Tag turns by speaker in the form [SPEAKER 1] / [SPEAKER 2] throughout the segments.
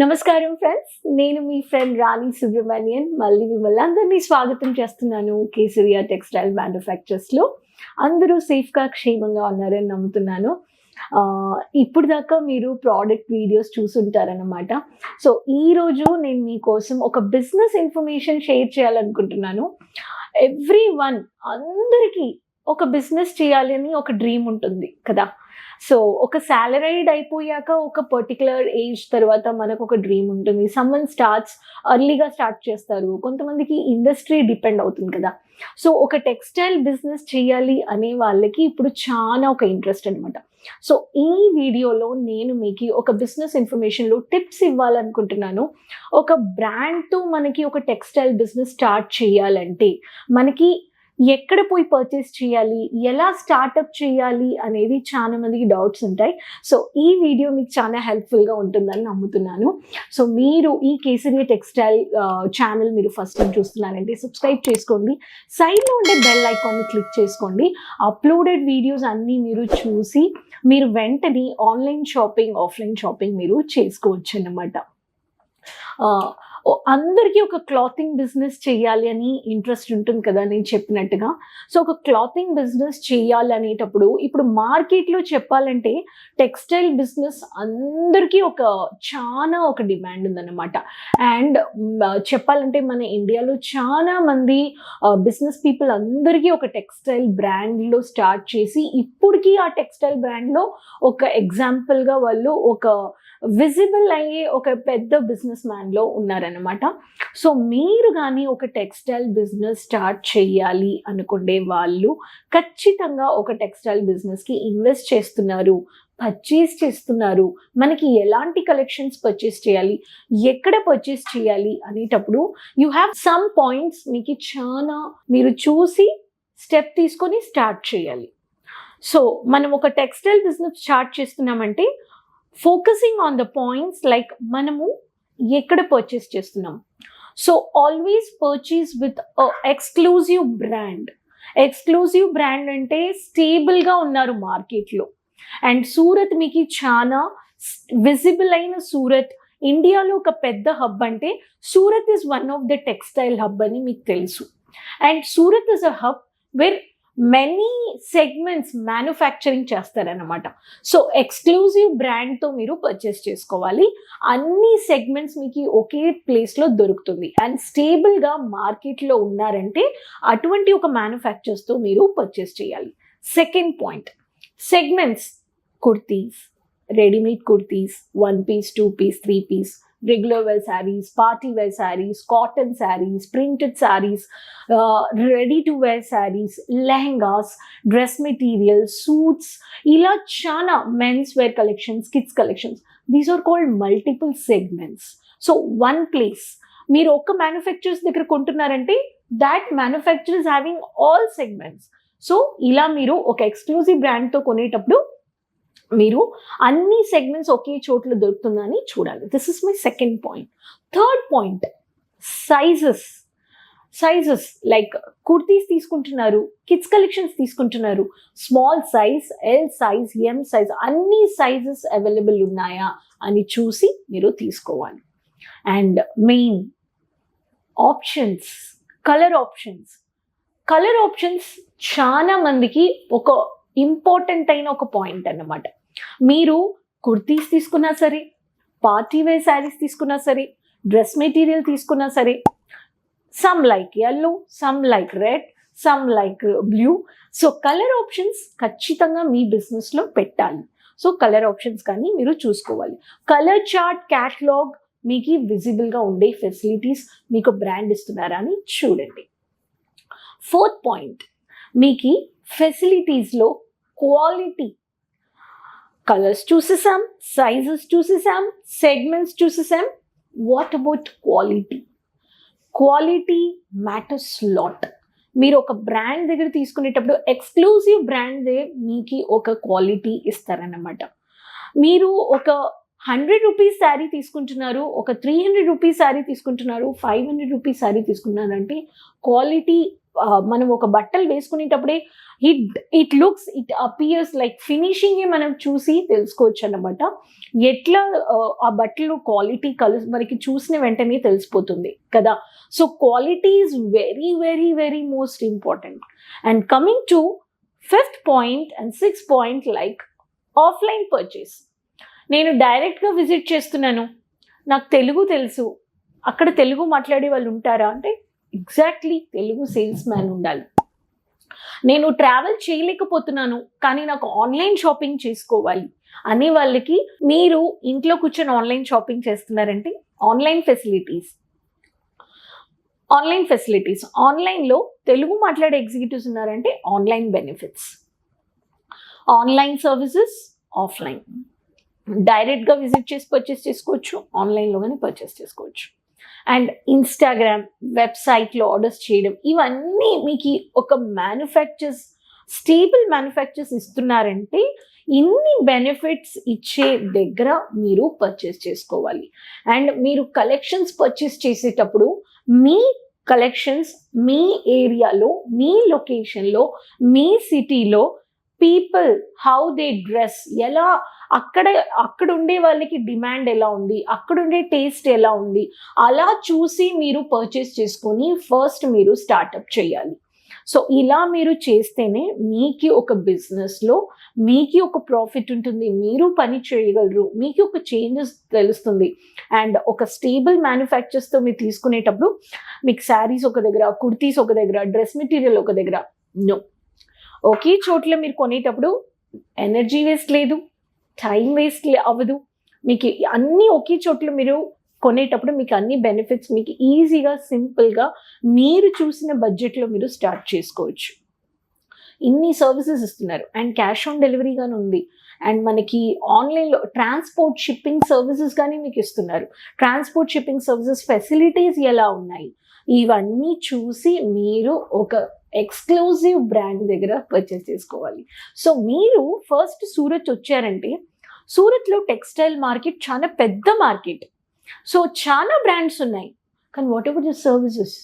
[SPEAKER 1] నమస్కారం ఫ్రెండ్స్ నేను మీ ఫ్రెండ్ రాణి సుబ్రహ్మణ్యన్. మళ్ళీ మిమ్మల్ని అందరినీ స్వాగతం చేస్తున్నాను కేసరియా టెక్స్టైల్ మ్యానుఫ్యాక్చర్స్లో. అందరూ సేఫ్గా క్షేమంగా ఉన్నారని నమ్ముతున్నాను. ఇప్పుడు దాకా మీరు ప్రోడక్ట్ వీడియోస్ చూసుంటారనమాట సో ఈ రోజు నేను మీకోసం ఒక బిజినెస్ ఇన్ఫర్మేషన్ షేర్ చేయాలనుకుంటున్నాను. ఎవ్రీ వన్ అందరికీ ఒక బిజినెస్ చేయాలి అని ఒక డ్రీమ్ ఉంటుంది కదా? సో ఒక సాలరైడ్ అయిపోయాక ఒక పర్టికులర్ ఏజ్ తర్వాత మనకు ఒక డ్రీమ్ ఉంటుంది. సమ్మన్ స్టార్ట్స్ అర్లీగా స్టార్ట్ చేస్తారు. కొంతమందికి ఇండస్ట్రీ డిపెండ్ అవుతుంది కదా. సో ఒక టెక్స్టైల్ బిజినెస్ చేయాలి అనే వాళ్ళకి ఇప్పుడు చాలా ఒక ఇంట్రెస్ట్ అనమాట సో ఈ వీడియోలో నేను మీకు ఒక బిజినెస్ ఇన్ఫర్మేషన్లో టిప్స్ ఇవ్వాలనుకుంటున్నాను. ఒక బ్రాండ్తో మనకి ఒక టెక్స్టైల్ బిజినెస్ స్టార్ట్ చేయాలంటే మనకి ఎక్కడ పోయి పర్చేస్ చేయాలి? ఎలా స్టార్ట్అప్ చేయాలి? అనేది చాలా మందికి డౌట్స్ ఉంటాయి. సో ఈ వీడియో మీకు చాలా హెల్ప్ఫుల్గా ఉంటుందని నమ్ముతున్నాను. సో మీరు ఈ కేసరి టెక్స్టైల్ ఛానల్ మీరు ఫస్ట్ టైం చూస్తున్నారంటే సబ్స్క్రైబ్ చేసుకోండి. సైడ్లో ఉండే బెల్ ఐకాన్ని క్లిక్ చేసుకోండి. అప్లోడెడ్ వీడియోస్ అన్నీ మీరు చూసి మీరు వెంటనే ఆన్లైన్ షాపింగ్ ఆఫ్లైన్ షాపింగ్ మీరు చేసుకోవచ్చు అన్నమాట అందరికీ ఒక క్లాతింగ్ బిజినెస్ చేయాలి అని ఇంట్రెస్ట్ ఉంటుంది కదా నేను చెప్పినట్టుగా. సో ఒక క్లాతింగ్ బిజినెస్ చేయాలి అనేటప్పుడు ఇప్పుడు మార్కెట్లో చెప్పాలంటే టెక్స్టైల్ బిజినెస్ అందరికీ ఒక చాలా ఒక డిమాండ్ ఉందన్నమాట. అండ్ చెప్పాలంటే మన ఇండియాలో చాలా మంది బిజినెస్ పీపుల్ అందరికీ ఒక టెక్స్టైల్ బ్రాండ్లో స్టార్ట్ చేసి ఇప్పటికీ ఆ టెక్స్టైల్ బ్రాండ్లో ఒక ఎగ్జాంపుల్గా వాళ్ళు ఒక విజిబుల్ అయ్యే ఒక పెద్ద బిజినెస్ మ్యాన్లో ఉన్నారనమాట సో మీరు కానీ ఒక టెక్స్టైల్ బిజినెస్ స్టార్ట్ చేయాలి అనుకునే వాళ్ళు ఖచ్చితంగా ఒక టెక్స్టైల్ బిజినెస్కి ఇన్వెస్ట్ చేస్తున్నారు పర్చేస్ చేస్తున్నారు. మనకి ఎలాంటి కలెక్షన్స్ పర్చేస్ చేయాలి ఎక్కడ పర్చేస్ చేయాలి అనేటప్పుడు యూ హ్యావ్ సమ్ పాయింట్స్ మీకు చాలా మీరు చూసి స్టెప్ తీసుకొని స్టార్ట్ చేయాలి. సో మనం ఒక టెక్స్టైల్ బిజినెస్ స్టార్ట్ చేస్తున్నామంటే focusing on the points like మనము ఎక్కడ పర్చేస్ చేస్తున్నాం? So always purchase with exclusive brand exclusive brand అంటే స్టేబుల్గా ఉన్నారు మార్కెట్లో. అండ్ సూరత్ మీకు చాలా విజిబుల్ అయిన సూరత్. ఇండియాలో ఒక పెద్ద హబ్ అంటే Surat is one of the textile hub అని మీకు తెలుసు. And Surat is a hub where many segments manufacturing చేస్తారనమాట సో ఎక్స్క్లూజివ్ బ్రాండ్తో మీరు పర్చేస్ చేసుకోవాలి. అన్ని సెగ్మెంట్స్ మీకు ఒకే ప్లేస్లో దొరుకుతుంది. అండ్ స్టేబుల్గా మార్కెట్లో ఉన్నారంటే అటువంటి ఒక మ్యానుఫ్యాక్చర్స్తో మీరు పర్చేస్ చేయాలి. Second point segments kurtis readymade kurtis one piece two piece three piece regular wear saris party wear saris cotton saris printed saris ready to wear saris lehengas dress material suits ఇలా చాలా men's wear collections kids collections these are called multiple segments so one place మీరు ఒక్క manufacturers దగ్గర కొంటున్నారంటే that manufacturers having all segments so ఇలా మీరు ఒక exclusive బ్రాండ్తో కొనేటప్పుడు మీరు అన్ని సెగ్మెంట్స్ ఒకే చోట్ల దొరుకుతుందని చూడాలి. This is my second point third point sizes sizes like kurtis తీసుకుంటున్నారు కిడ్స్ కలెక్షన్స్ తీసుకుంటున్నారు. Small size L size M size అన్ని సైజెస్ అవైలబుల్ ఉన్నాయా అని చూసి మీరు తీసుకోవాలి. And main options colour options colour options చాలా మందికి ఒక ఇంపార్టెంట్ అయిన ఒక పాయింట్ అన్నమాట. మీరు కుర్తీస్ తీసుకున్నా సరే పార్టీ వేర్ శారీస్ తీసుకున్నా సరే డ్రెస్ మెటీరియల్ తీసుకున్నా సరే some like yellow some like red some like blue so colour options ఖచ్చితంగా మీ బిజినెస్లో పెట్టాలి. సో కలర్ ఆప్షన్స్ కానీ మీరు చూసుకోవాలి. కలర్ చార్ట్ క్యాటలాగ్ మీకు విజిబుల్గా ఉండే ఫెసిలిటీస్ మీకు బ్రాండ్ ఇస్తున్నారా అని చూడండి. ఫోర్త్ పాయింట్ మీకు ఫెసిలిటీస్లో క్వాలిటీ కలర్స్ చూసేసాం సైజెస్ చూసేసాం segments చూసేసాం what about quality quality matters lot మీరు ఒక బ్రాండ్ దగ్గర తీసుకునేటప్పుడు ఎక్స్క్లూజివ్ బ్రాండ్దే మీకు ఒక క్వాలిటీ ఇస్తారన్నమాట. మీరు ఒక హండ్రెడ్ రూపీస్ శారీ తీసుకుంటున్నారు ఒక త్రీ హండ్రెడ్ రూపీస్ శారీ తీసుకుంటున్నారు ఫైవ్ హండ్రెడ్ రూపీస్ శారీ తీసుకున్నారంటే క్వాలిటీ మనం ఒక బట్టలు వేసుకునేటప్పుడే it it looks it appears like finishing మనం చూసి తెలుసుకోవచ్చు అన్నమాట ఎట్లా ఆ, ఆ బట్టలు క్వాలిటీ కలు మనకి చూసిన వెంటనే తెలిసిపోతుంది కదా. So quality is very very very most important. And coming to fifth point and sixth point like offline purchase. నేను డైరెక్ట్గా విజిట్ చేస్తున్నాను. నాకు తెలుగు తెలుసు. అక్కడ తెలుగు మాట్లాడే వాళ్ళు ఉంటారా? అంటే ఎగ్జాక్ట్లీ తెలుగు సేల్స్ మ్యాన్ ఉండాలి. నేను ట్రావెల్ చేయలేకపోతున్నాను కానీ నాకు ఆన్లైన్ షాపింగ్ చేసుకోవాలి అనే వాళ్ళకి మీరు ఇంట్లో కూర్చొని ఆన్లైన్ షాపింగ్ చేస్తున్నారంటే ఆన్లైన్ ఫెసిలిటీస్. Online facilities. ఆన్లైన్లో తెలుగు మాట్లాడే ఎగ్జిక్యూటివ్స్ ఉన్నారంటే online benefits. Online services offline. డైరెక్ట్గా విజిట్ చేసి పర్చేస్ చేసుకోవచ్చు ఆన్లైన్లో కానీ పర్చేస్ చేసుకోవచ్చు. అండ్ ఇన్స్టాగ్రామ్ వెబ్సైట్లో ఆర్డర్స్ చేయడం ఇవన్నీ మీకు ఒక మ్యానుఫ్యాక్చర్స్ స్టేబుల్ మ్యానుఫ్యాక్చర్స్ ఇస్తున్నారంటే ఇన్ని బెనిఫిట్స్ ఇచ్చే దగ్గర మీరు పర్చేస్ చేసుకోవాలి. అండ్ మీరు కలెక్షన్స్ పర్చేస్ చేసేటప్పుడు మీ కలెక్షన్స్ మీ ఏరియాలో మీ లొకేషన్లో మీ సిటీలో పీపుల్ హౌ దే డ్రెస్ ఎలా అక్కడ అక్కడ ఉండే వాళ్ళకి డిమాండ్ ఎలా ఉంది అక్కడ ఉండే టేస్ట్ ఎలా ఉంది అలా చూసి మీరు పర్చేస్ చేసుకొని ఫస్ట్ మీరు స్టార్టప్ చేయాలి. సో ఇలా మీరు చేస్తేనే మీకు ఒక బిజినెస్లో మీకు ఒక ప్రాఫిట్ ఉంటుంది మీరు పని చేయగలరు మీకు ఒక చేంజెస్ తెలుస్తుంది. అండ్ ఒక స్టేబుల్ మ్యానుఫ్యాక్చర్స్తో మీరు తీసుకునేటప్పుడు మీకు శారీస్ ఒక దగ్గర కుర్తీస్ ఒక దగ్గర డ్రెస్ మెటీరియల్ ఒక దగ్గర నో ఒకే చోట్ల మీరు కొనేటప్పుడు ఎనర్జీ వేస్ట్ లేదు టైం వేస్ట్ అవ్వదు. మీకు అన్నీ ఒకే చోట్ల మీరు కొనేటప్పుడు మీకు అన్ని బెనిఫిట్స్ మీకు ఈజీగా సింపుల్గా మీరు చూసిన బడ్జెట్లో మీరు స్టార్ట్ చేసుకోవచ్చు. ఇన్ని సర్వీసెస్ ఇస్తున్నారు. అండ్ క్యాష్ ఆన్ డెలివరీ కానీ ఉంది. అండ్ మనకి ఆన్లైన్లో ట్రాన్స్పోర్ట్ షిప్పింగ్ సర్వీసెస్ కానీ మీకు ఇస్తున్నారు. ట్రాన్స్పోర్ట్ షిప్పింగ్ సర్వీసెస్ ఫెసిలిటీస్ ఎలా ఉన్నాయి? ఇవన్నీ చూసి మీరు ఒక ఎక్స్క్లూజివ్ బ్రాండ్ దగ్గర పర్చేస్ చేసుకోవాలి. సో మీరు ఫస్ట్ సూరత్ వచ్చారంటే సూరత్లో టెక్స్టైల్ మార్కెట్ చాలా పెద్ద మార్కెట్ సో చాలా బ్రాండ్స్ ఉన్నాయి. కానీ whatever the services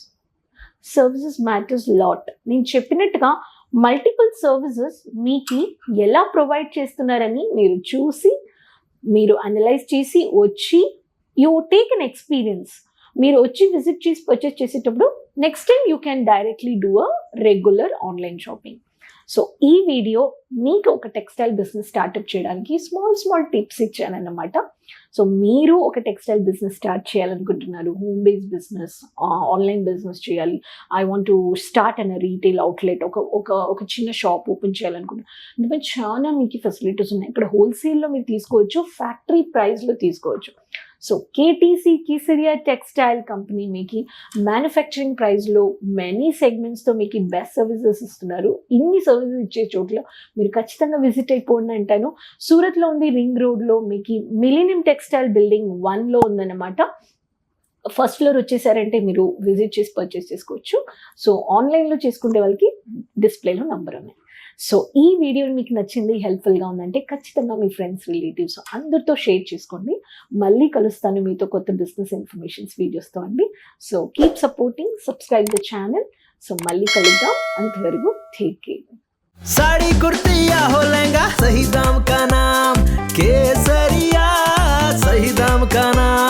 [SPEAKER 1] services matters lot నేను చెప్పినట్టుగా మల్టిపుల్ సర్వీసెస్ మీకు ఎలా ప్రొవైడ్ చేస్తున్నారని మీరు చూసి మీరు అనలైజ్ చేసి వచ్చి యూ టేక్ అన్ ఎక్స్పీరియన్స్ మీరు వచ్చి విజిట్ చేసి పర్చేస్ చేసేటప్పుడు next time you can directly do a regular online shopping so ఈ వీడియో మీకు ఒక టెక్స్టైల్ బిజినెస్ స్టార్ట్అప్ చేయడానికి స్మాల్ స్మాల్ టిప్స్ ఇచ్చానన్నమాట. సో మీరు ఒక టెక్స్టైల్ బిజినెస్ స్టార్ట్ చేయాలనుకుంటున్నారు home based business online business చేయాలి ఐ వాంట్ టు స్టార్ట్ అన్న రీటైల్ అవుట్లెట్ ఒక ఒక ఒక చిన్న షాప్ ఓపెన్ చేయాలనుకుంటున్నారు అందుకని చాలా మీకు ఫెసిలిటీస్ ఉన్నాయి. ఇక్కడ హోల్సేల్లో మీరు తీసుకోవచ్చు ఫ్యాక్టరీ ప్రైస్లో తీసుకోవచ్చు. సో కేటీసీ సిరియా టెక్స్టైల్ కంపెనీ మీకు మ్యానుఫ్యాక్చరింగ్ ప్రైస్లో మెనీ సెగ్మెంట్స్తో మీకు బెస్ట్ సర్వీసెస్ ఇస్తున్నారు. ఇన్ని సర్వీసెస్ ఇచ్చే చోట్ల మీరు ఖచ్చితంగా విజిట్ అయిపోండి అంటాను. సూరత్లో ఉంది రింగ్ రోడ్లో మీకు మిలీనియం టెక్స్టైల్ బిల్డింగ్ వన్లో ఉందన్నమాట. ఫస్ట్ ఫ్లోర్ వచ్చేసారంటే మీరు విజిట్ చేసి పర్చేస్ చేసుకోవచ్చు. సో ఆన్లైన్లో చేసుకునే వాళ్ళకి డిస్ప్లేలో నంబర్ ఉన్నాయి. సో ఈ వీడియో మీకు నచ్చింది హెల్ప్ఫుల్గా ఉందంటే ఖచ్చితంగా మీ ఫ్రెండ్స్ రిలేటివ్స్ అందరితో షేర్ చేసుకోండి మళ్ళీ కలుస్తాను మీతో కొత్త బిజినెస్ ఇన్ఫర్మేషన్స్ వీడియోస్తో అండి so keep supporting subscribe the channel so మళ్ళీ కలుద్దాం అంతవరకు టేక్ కేర్
[SPEAKER 2] साड़ी कुर्ती या हो लहंगा सही दाम का नाम केसरिया सही दाम का नाम